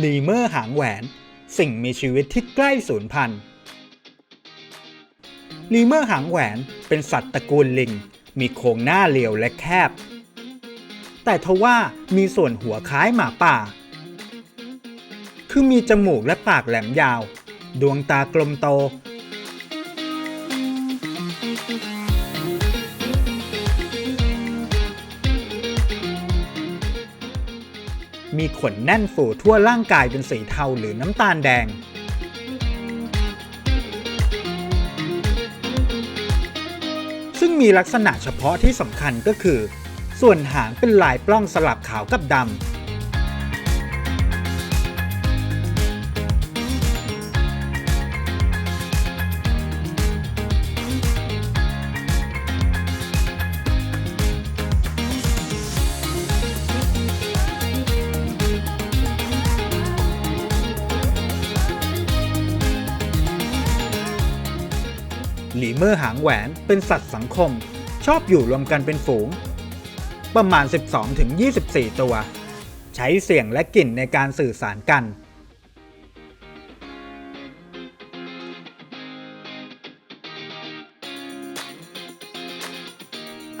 ลีเมอร์หางแหวน สิ่งมีชีวิตที่ใกล้สูญพันธุ์ลีเมอร์หางแหวนเป็นสัตว์ตระกูลลิง มีโครงหน้าเรียวและแคบ แต่ทว่ามีส่วนหัวคล้ายหมาป่า คือมีจมูกและปากแหลมยาว ดวงตากลมโต มีขนแน่นฝูทั่วร่างกายเป็นสีเทาหรือน้ำตาลแดง ซึ่งมีลักษณะเฉพาะที่สำคัญก็คือ ส่วนหางเป็นลายปล้องสลับขาวกับดำ หลีเมอร์หางแหวนเป็นสัตว์สังคม ชอบอยู่รวมกันเป็นฝูง ประมาณ 12-24 ตัว ใช้เสียงและกลิ่นในการสื่อสารกัน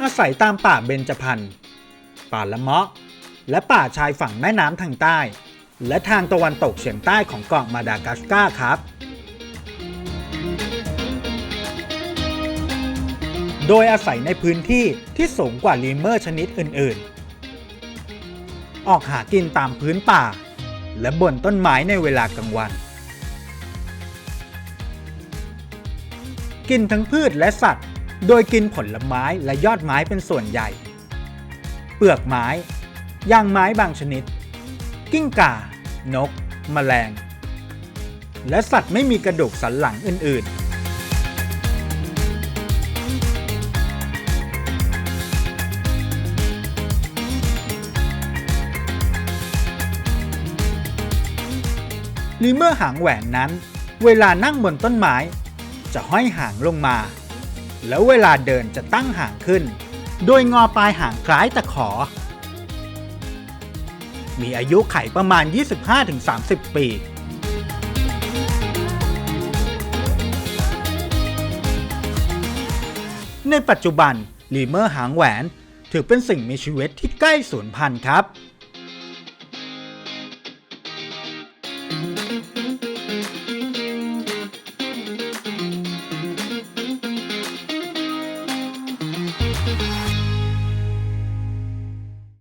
อาศัยตามป่าเบญจพรรณป่าละเมาะ และป่าชายฝั่งแม่น้ำทางใต้ และทางตะวันตกเฉียงใต้ของเกาะมาดากัสการ์ครับ โดยอาศัยในพื้นที่ที่สูงกว่าลีเมอร์ชนิดอื่นๆ ออกหากินตามพื้นป่า และบนต้นไม้ในเวลากลางวัน กินทั้งพืชและสัตว์ โดยกินผลไม้และยอดไม้เป็นส่วนใหญ่ เปลือกไม้ย่างไม้บางชนิด กิ้งก่า นก แมลง และสัตว์ไม่มีกระดูกสันหลังอื่นๆ ลีเมอร์หางแหวนนั้น เวลานั่งบนต้นไม้ จะห้อยหางลงมา แล้วเวลาเดินจะตั้งหางขึ้น โดยงอปลายหางคล้ายตะขอ มีอายุไขประมาณ 25-30 ปีในปัจจุบันลีเมอร์หางแหวน ถือเป็นสิ่งมีชีวิตที่ใกล้สูญพันธุ์ครับ